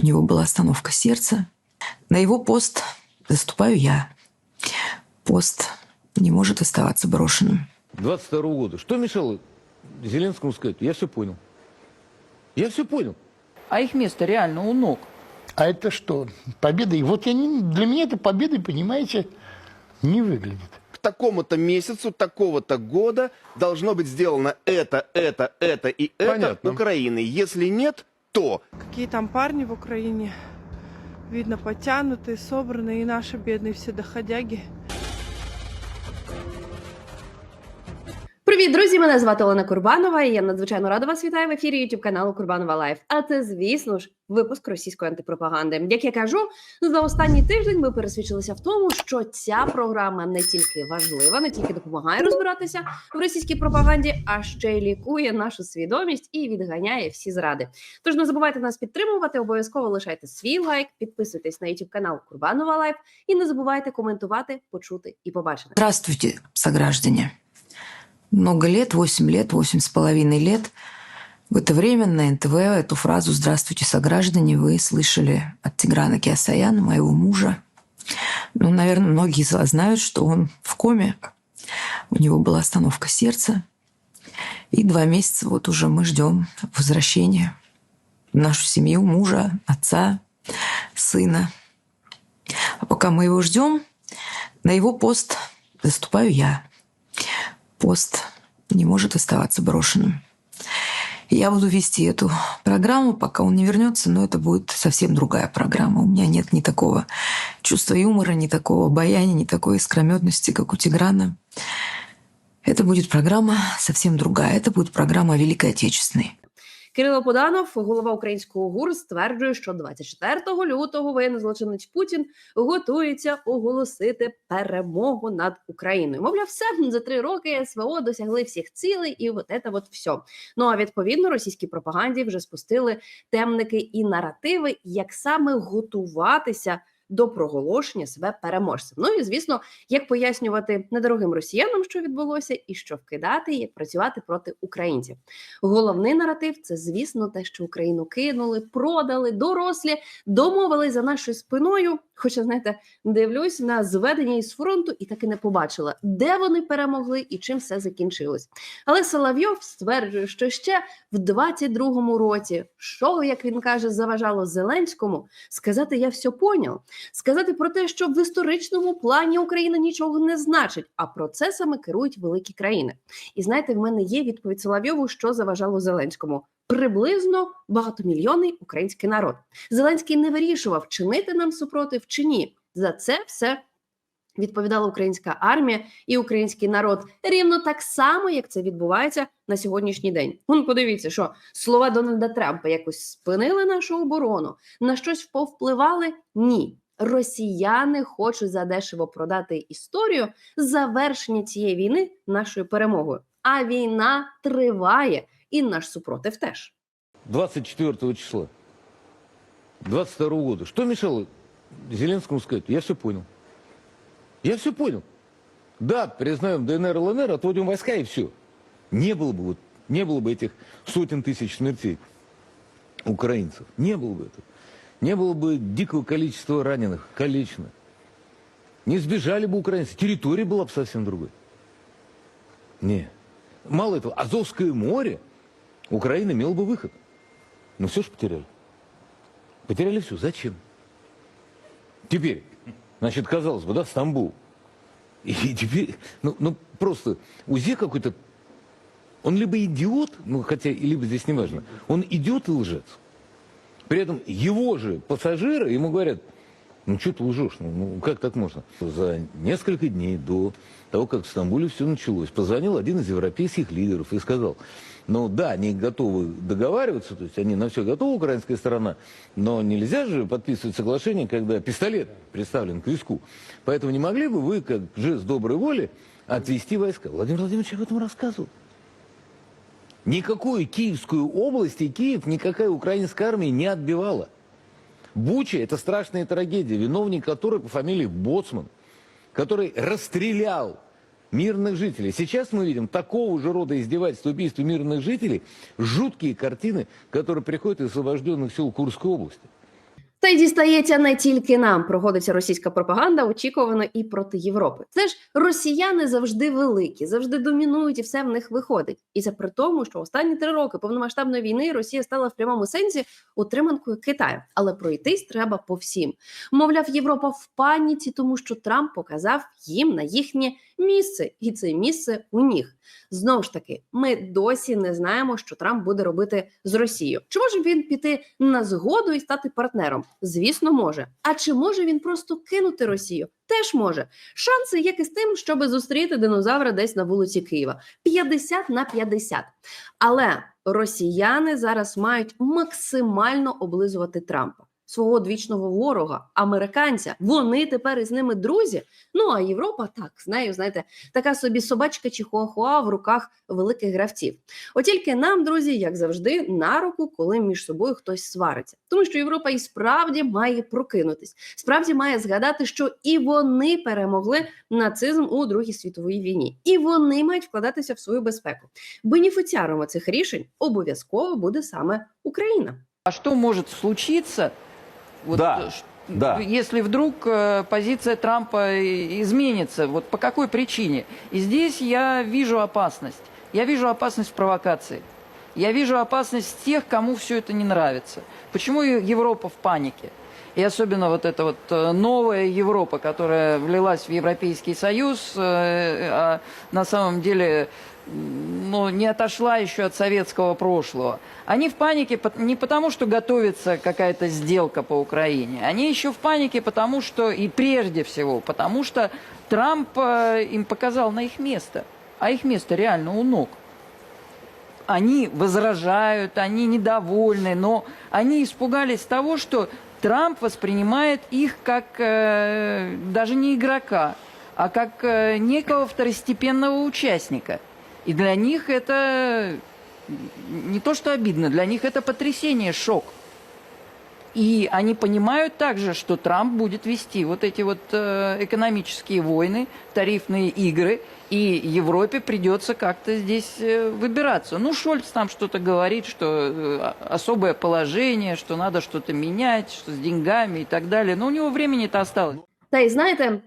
У него была остановка сердца. На его пост заступаю я. Пост не может оставаться брошенным. 22 года. Что мешало Зеленскому сказать? Я все понял. Я все понял. А их место реально у ног. А это что? Победа? И вот я не, для меня это победой, понимаете, не выглядит. к такому-то месяцу, такого-то года должно быть сделано это, это, это и это Понятно. Украиной. Если нет, то Какие там парни в Украине. Видно, подтянутые, собранные, и наши бедные все доходяги. Привіт, друзі! Мене звати Олена Курбанова. і Я надзвичайно рада вас вітаю в ефірі YouTube каналу Курбанова Лайф. А це, звісно ж, випуск російської антипропаганди. Як я кажу, за останній тиждень ми пересвідчилися в тому, що ця програма не тільки важлива, не тільки допомагає розбиратися в російській пропаганді, а ще й лікує нашу свідомість і відганяє всі зради. Тож не забувайте нас підтримувати. Обов'язково лишайте свій лайк, підписуйтесь на YouTube канал Курбанова Лайф і не забувайте коментувати, почути і побачити. Здравствуйте, сограждане. Много лет, 8 лет, восемь с половиной лет. В это время на НТВ эту фразу «Здравствуйте, сограждане» вы слышали от Тиграна Киасаяна, моего мужа. Ну, наверное, многие из вас знают, что он в коме. У него была остановка сердца. И два месяца вот уже мы ждем возвращения в нашу семью мужа, отца, сына. А пока мы его ждем, на его пост заступаю я. Пост не может оставаться брошенным. Я буду вести эту программу, пока он не вернется, но это будет совсем другая программа. У меня нет ни такого чувства юмора, ни такого обаяния, ни такой искрометности, как у Тиграна. Это будет программа совсем другая. Это будет программа Великой Отечественной. Кирило Буданов, голова українського ГУР, стверджує, що 24 лютого воєнний злочинець Путін готується оголосити перемогу над Україною. Мовляв, все за три роки СВО досягли всіх цілей, і от це от все. Ну а відповідно російській пропаганді вже спустили темники і наративи, як саме готуватися. До проголошення себе переможцем. Ну і звісно, як пояснювати недорогим росіянам, що відбулося, і що вкидати, як працювати проти українців. Головний наратив це, звісно, те, що Україну кинули, продали, дорослі, домовились за нашою спиною. Хоча, знаєте, дивлюсь на зведення із фронту і так і не побачила, де вони перемогли і чим все закінчилось. Але Соловйов стверджує, що ще в 22-му році, що, як він каже, заважало Зеленському, сказати я все поняв, сказати про те, що в історичному плані Україна нічого не значить, а процесами керують великі країни. І знаєте, в мене є відповідь Соловйову, що заважало Зеленському. Приблизно багатомільйонний український народ. Зеленський не вирішував, чинити нам супротив чи ні. За це все відповідала українська армія і український народ рівно так само, як це відбувається на сьогоднішній день. Ну, подивіться, що слова Дональда Трампа якось спинили нашу оборону, на щось повпливали? Ні. Росіяни хочуть задешево продати історію завершення цієї війни нашою перемогою. А війна триває, і наш супротив теж. 24 числа. 22 года. Что мешало Зеленскому сказать? Я все понял. Я все понял. Да, признаем ДНР, ЛНР, отводим войска и все. Не было бы вот, не было бы этих сотен тысяч смертей украинцев. Не было бы этого. Не было бы дикого количества раненых, калеченных. Не сбежали бы украинцы. Территория была бы совсем другой. Не. Мало этого, Азовское море Украина имела бы выход. Но все же потеряли. Потеряли все. Зачем? Теперь, значит, казалось бы, да, Стамбул. И теперь, ну, ну просто УЗЕ какой-то, он либо идиот, ну хотя, либо здесь не важно, он идиот и лжец. При этом его же пассажиры ему говорят, ну что ты лжешь, ну, ну как так можно? За несколько дней до того, как в Стамбуле все началось, позвонил один из европейских лидеров и сказал, ну да, они готовы договариваться, то есть они на все готовы, украинская сторона, но нельзя же подписывать соглашение, когда пистолет представлен к виску. Поэтому не могли бы вы, как жест доброй воли, отвести войска? Владимир Владимирович об этом рассказывал. Никакую Киевскую область и Киев никакая украинская армия не отбивала. Буча – это страшная трагедия, виновник которой по фамилии Боцман, который расстрелял мирных жителей. Сейчас мы видим такого же рода издевательства, убийства мирных жителей, жуткие картины, которые приходят из освобожденных сел Курской области. Та й дістається не тільки нам. Проходиться російська пропаганда, очікувано і проти Європи. Це ж росіяни завжди великі, завжди домінують, і все в них виходить. І це при тому, що останні три роки повномасштабної війни Росія стала в прямому сенсі утриманкою Китаю, але пройтись треба по всім. Мовляв, Європа в паніці, тому що Трамп показав їм на їхнє місце, і це місце у них. Знову ж таки, ми досі не знаємо, що Трамп буде робити з Росією. Чи може він піти на згоду і стати партнером? Звісно, може. А чи може він просто кинути Росію? Теж може. Шанси як і з тим, щоби зустріти динозавра десь на вулиці Києва. 50 на 50. Але росіяни зараз мають максимально облизувати Трампа. Свого одвічного ворога, американця, вони тепер із ними друзі. Ну а Європа так з нею, знаєте, така собі собачка чи хуахуа в руках великих гравців. От тільки нам, друзі, як завжди, на руку, коли між собою хтось свариться, тому що Європа і справді має прокинутись, справді має згадати, що і вони перемогли нацизм у Другій світовій війні, і вони мають вкладатися в свою безпеку. Бенефіціаром цих рішень обов'язково буде саме Україна. А что может случиться, вот, Да, э, да. если вдруг э, позиция Трампа и- изменится? Вот по какой причине? И здесь я вижу опасность. Я вижу опасность провокации. Я вижу опасность тех, кому все это не нравится. Почему Европа в панике? И особенно вот эта вот э, новая Европа, которая влилась в Европейский Союз, э, а на самом деле ну, не отошла еще от советского прошлого. Они в панике не потому, что готовится какая-то сделка по Украине. Они еще в панике потому, что, и прежде всего, потому что Трамп э, им показал на их место. А их место реально у ног они возражают, они недовольны, но они испугались того, что Трамп воспринимает их как э, даже не игрока, а как э, некого второстепенного участника. И для них это не то что обидно, для них это потрясение, шок. И они понимают также, что Трамп будет вести вот эти вот э, экономические войны, тарифные игры, и Европе придется как-то здесь э, выбираться. Ну, Шольц там что-то говорит, что э, особое положение, что надо что-то менять, что с деньгами и так далее. Но у него времени-то осталось. Та й знаєте,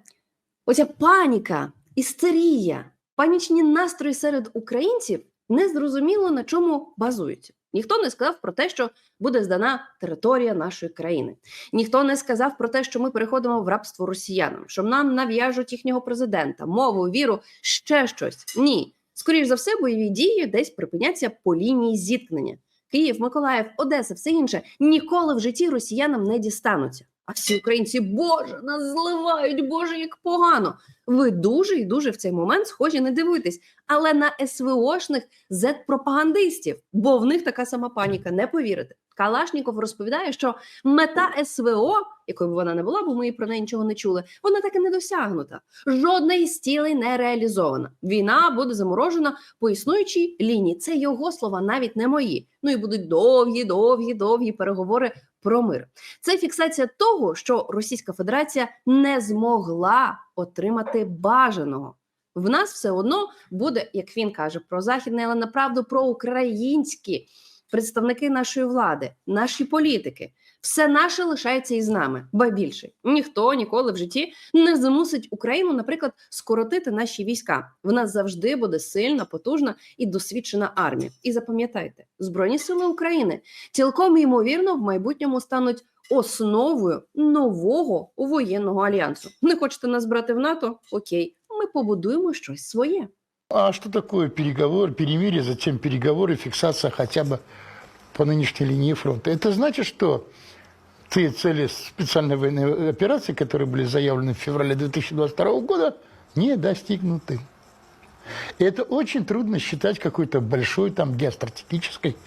оця паніка, істерія, Панічні настрої серед українців не зрозуміло на чому базуються. Ніхто не сказав про те, що буде здана територія нашої країни. Ніхто не сказав про те, що ми переходимо в рабство росіянам, що нам нав'яжуть їхнього президента, мову, віру, ще щось. Ні. Скоріш за все, бойові дії десь припиняться по лінії зіткнення. Київ, Миколаїв, Одеса, все інше ніколи в житті росіянам не дістануться. А всі українці, Боже, нас зливають, Боже, як погано. Ви дуже і дуже в цей момент схожі не дивитесь, але на СВОшних зет-пропагандистів, бо в них така сама паніка, не повірите. Калашніков розповідає, що мета СВО, якою б вона не була, бо ми про неї нічого не чули, вона так і не досягнута. Жодна із цілей не реалізована. Війна буде заморожена по існуючій лінії. Це його слова, навіть не мої. Ну і будуть довгі, довгі, довгі переговори про мир. Це фіксація того, що Російська Федерація не змогла отримати бажаного. В нас все одно буде, як він каже, про західне, але направду про українські представники нашої влади, наші політики. Все наше лишається із нами, ба більше ніхто ніколи в житті не змусить Україну, наприклад, скоротити наші війська. В нас завжди буде сильна, потужна і досвідчена армія. І запам'ятайте, збройні сили України цілком ймовірно в майбутньому стануть основою нового воєнного альянсу. Не хочете нас брати в НАТО? Окей, ми побудуємо щось своє. А что такое переговор, перемирие, затем переговоры, фиксация хотя бы по нынешней линии фронта? Это значит, что те цели специальной военной операции, которые были заявлены в феврале 2022 года, не достигнуты. И это очень трудно считать какой-то большой там геостратегической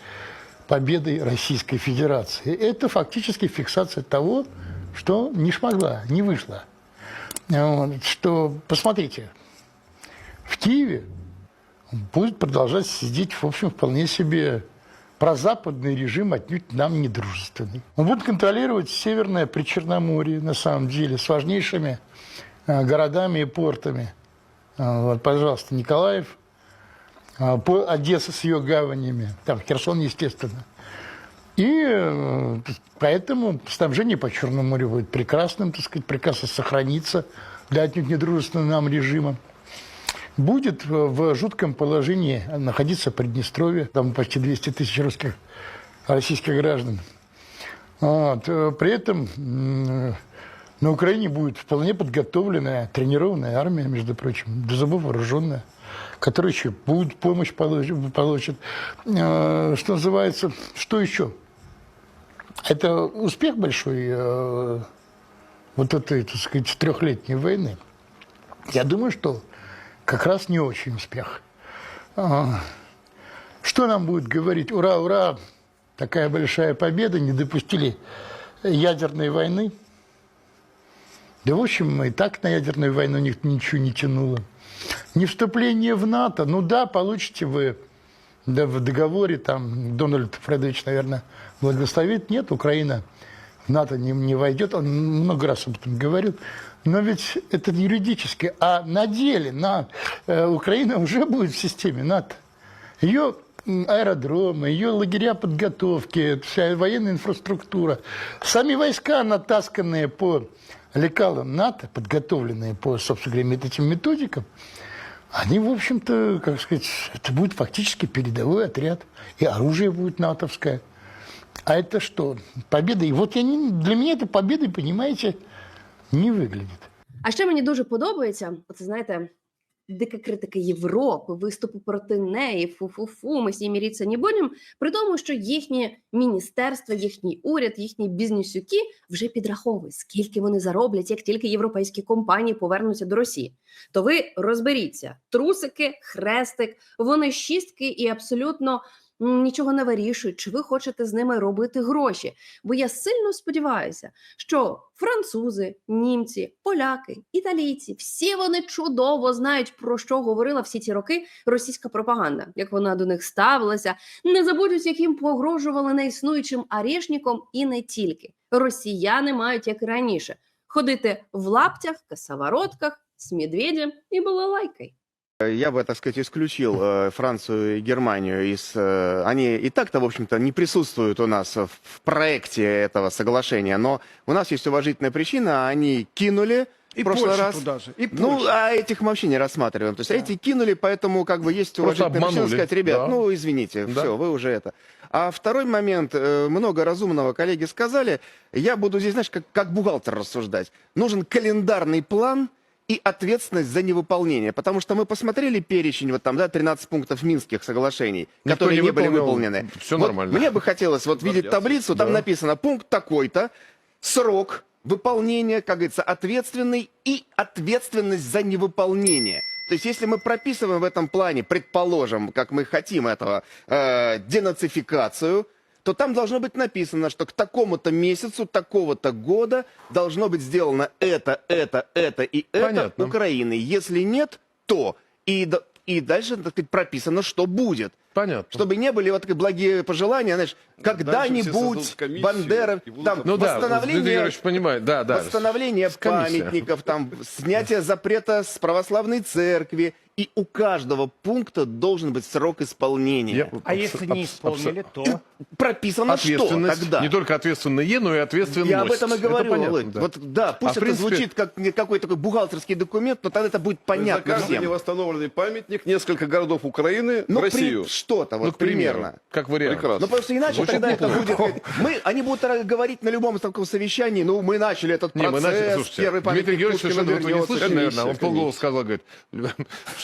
победой Российской Федерации. Это фактически фиксация того, что не смогла, не вышло. Вот, что, посмотрите, в Киеве будет продолжать сидеть, в общем, вполне себе прозападный режим, отнюдь нам не дружественный. Он будет контролировать Северное Причерноморье, на самом деле, с важнейшими а, городами и портами. А, Вот, пожалуйста, Николаев, а, Одесса с ее гаванями, там Херсон, естественно. И э, поэтому снабжение по Черному морю будет прекрасным, так сказать, приказ сохранится для отнюдь недружественного нам режима. Будет в- в жутком положении находиться Приднестровье, там почти 200 тысяч русских, российских граждан. Вот. э, При этом на Украине будет вполне подготовленная, тренированная армия, между прочим, до зубов вооруженная, которая еще будет помощь получит. получит. Э, Что называется, что еще? Это успех большой э, вот этой, так сказать, трехлетней войны. Я думаю, что как раз не очень успех. А, Что нам будет говорить? Ура, ура! Такая большая победа, не допустили ядерной войны. Да, в общем, и так на ядерную войну них ничего не тянуло. Не вступление в НАТО. Ну да, получите вы да, в договоре, там Дональд Фредович, наверное, благословит. Нет, Украина в НАТО не, не войдет. Он много раз об этом говорил. Но ведь это юридически. А на деле на, э, Украина уже будет в системе НАТО. Ее аэродромы, ее лагеря подготовки, вся военная инфраструктура. Сами войска, натасканные по лекалам НАТО, подготовленные по, собственно говоря, этим методикам, они, в общем-то, как сказать, это будет фактически передовой отряд. И оружие будет натовское. А это что? Победа. І от я не, для мене це победой, понимаете, не выглядит. А ще мені дуже подобається, оце знаєте, дика критика Європи, виступи проти неї, фу-фу-фу, ми ними міритися не будемо, при тому, що їхнє міністерство, їхній уряд, їхні бізнесюки вже підраховують, скільки вони зароблять, як тільки європейські компанії повернуться до Росії. То ви розберіться: трусики, хрестик, вони шістки і абсолютно нічого не вирішують, чи ви хочете з ними робити гроші. Бо я сильно сподіваюся, що французи, німці, поляки, італійці всі вони чудово знають про що говорила всі ці роки російська пропаганда, як вона до них ставилася, не забудуть, яким погрожували неіснуючим арешником, і не тільки росіяни мають як і раніше ходити в лаптях, косоворотках з медведем і балалайкою. Я бы, так сказать, исключил э, Францию и Германию из... э, они и так-то, в общем-то, не присутствуют у нас в, в проекте этого соглашения, но у нас есть уважительная причина, они кинули И в прошлый Польша раз. туда же. И Ну, Польша. а этих мы вообще не рассматриваем. То есть эти кинули, поэтому как бы есть уважительная причина сказать, ребят, да. ну, извините, Да. все, вы уже это. А второй момент, э, много разумного коллеги сказали, я буду здесь, знаешь, как, как бухгалтер рассуждать. Нужен календарный план и ответственность за невыполнение. Потому что мы посмотрели перечень, вот там, да, 13 пунктов Минских соглашений, Никто которые не не, были выполнены. всё Вот нормально. Мне бы хотелось вот видеть таблицу, там Да. написано пункт такой-то, срок выполнения, как говорится, ответственный и ответственность за невыполнение. То есть, если мы прописываем в этом плане, предположим, как мы хотим этого, э, денацификацию, то там должно быть написано, что к такому-то месяцу, такого-то года должно быть сделано это, это, это и это Понятно. Украины. Если нет, то и, и дальше так сказать, прописано, что будет. Понятно. Чтобы не были вот такие благие пожелания, знаешь, когда-нибудь Бандера, там, Ну да, восстановление, Юрьевич понимает, да, да. восстановление памятников, там, снятие запрета с православной церкви. И у каждого пункта должен быть срок исполнения. Я- А абс- если не исполнили, абс- то... Прописано что тогда. Не только ответственные, но и ответственность. Я об этом и Это говорю, понятно, Володь. да. Вот да, пусть А это принципе- звучит как какой-то такой бухгалтерский документ, но тогда это будет То есть За понятно каждый всем. невосстановленный памятник несколько городов Украины Ну, в Россию. при- что-то, вот Ну, к примеру, примерно. как вариант. Прекрасно. Ну, потому что иначе Звучит тогда это неплохо. будет... Мы, они будут говорить на любом таком совещании, ну, мы начали этот Не, мы процесс, начали, слушайте, первый Дмитрий памятник Георгиевич Пушкину совершенно вот не слышали, наверное, он полголоса сказал, говорит,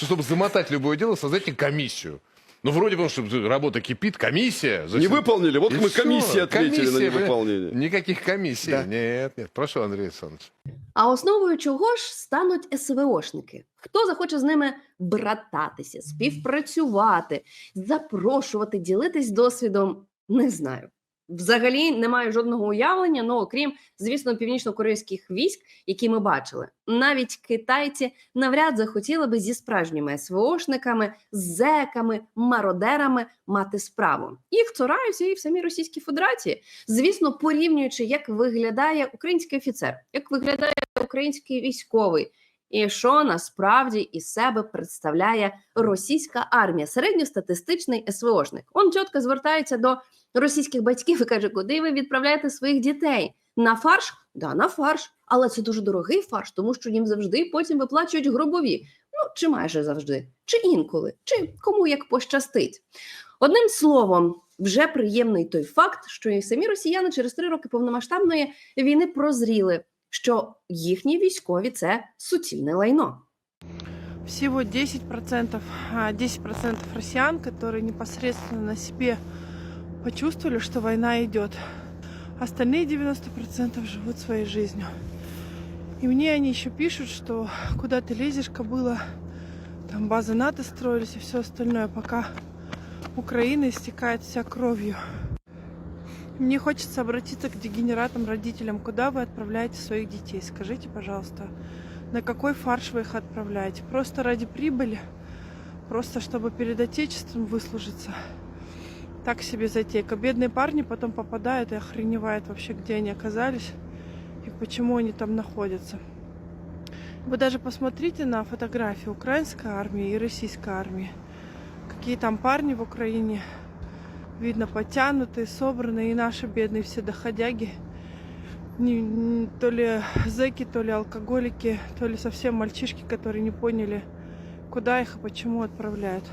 что чтобы замотать любое дело, создайте комиссию. Ну, вроде бы, чтобы работа кипит, комиссия. Не зачем? выполнили, вот И мы всё. комиссии ответили Комиссия, на невыполнение. бля, Никаких комиссий. Да. Нет, нет. Прошу, Андрей Александрович. А основою чого ж стануть СВОшники? Хто захоче з ними брататися, співпрацювати, запрошувати, ділитись досвідом? Не знаю. Взагалі не маю жодного уявлення, ну окрім, звісно, північно-корейських військ, які ми бачили. Навіть китайці навряд захотіли би зі справжніми СВОшниками, зеками, мародерами мати справу. Їх цураються і в самій Російській Федерації. Звісно, порівнюючи, як виглядає український офіцер, як виглядає український військовий, і що насправді із себе представляє російська армія, середньостатистичний СВОшник. Он чітко звертається до російських батьків і каже, куди ви відправляєте своїх дітей? На фарш? Да, на фарш. Але це дуже дорогий фарш, тому що їм завжди потім виплачують гробові. Ну, чи майже завжди, чи інколи, чи кому як пощастить. Одним словом, вже приємний той факт, що і самі росіяни через три роки повномасштабної війни прозріли, що їхні військові це суцільне лайно. Всего 10%, а, 10% россиян, которые непосредственно на себе почувствовали, что война идет. Остальные 90% живут своей жизнью. И мне они еще пишут, что куда ты лезешь, кобыла, там базы НАТО строились и все остальное, пока Украина истекает вся кровью. Мне хочется обратиться к дегенератам, родителям. Куда вы отправляете своих детей? Скажите, пожалуйста, на какой фарш вы их отправляете? Просто ради прибыли? Просто чтобы перед Отечеством выслужиться? Так себе затейка. Бедные парни потом попадают и охреневают вообще, где они оказались и почему они там находятся. Вы даже посмотрите на фотографии украинской армии и российской армии. Какие там парни в Украине. Видно, подтянутые, собранные. И наши бедные все доходяги. Не- не- то ли зэки, то ли алкоголики, то ли совсем мальчишки, которые не поняли, куда их и почему отправляют.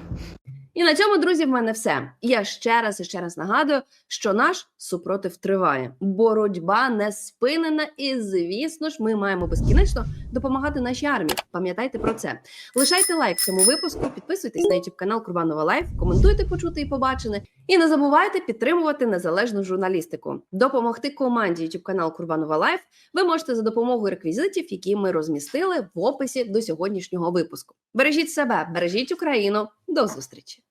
І на цьому, друзі, в мене все. Я ще раз і ще раз нагадую, що наш супротив триває. Боротьба не спинена, і звісно ж, ми маємо безкінечно допомагати нашій армії. Пам'ятайте про це. Лишайте лайк цьому випуску, підписуйтесь на YouTube канал Курбанова Лайф, коментуйте почути і побачене. І не забувайте підтримувати незалежну журналістику. Допомогти команді YouTube канал Курбанова Лайф ви можете за допомогою реквізитів, які ми розмістили в описі до сьогоднішнього випуску. Бережіть себе, бережіть Україну. До зустрічі!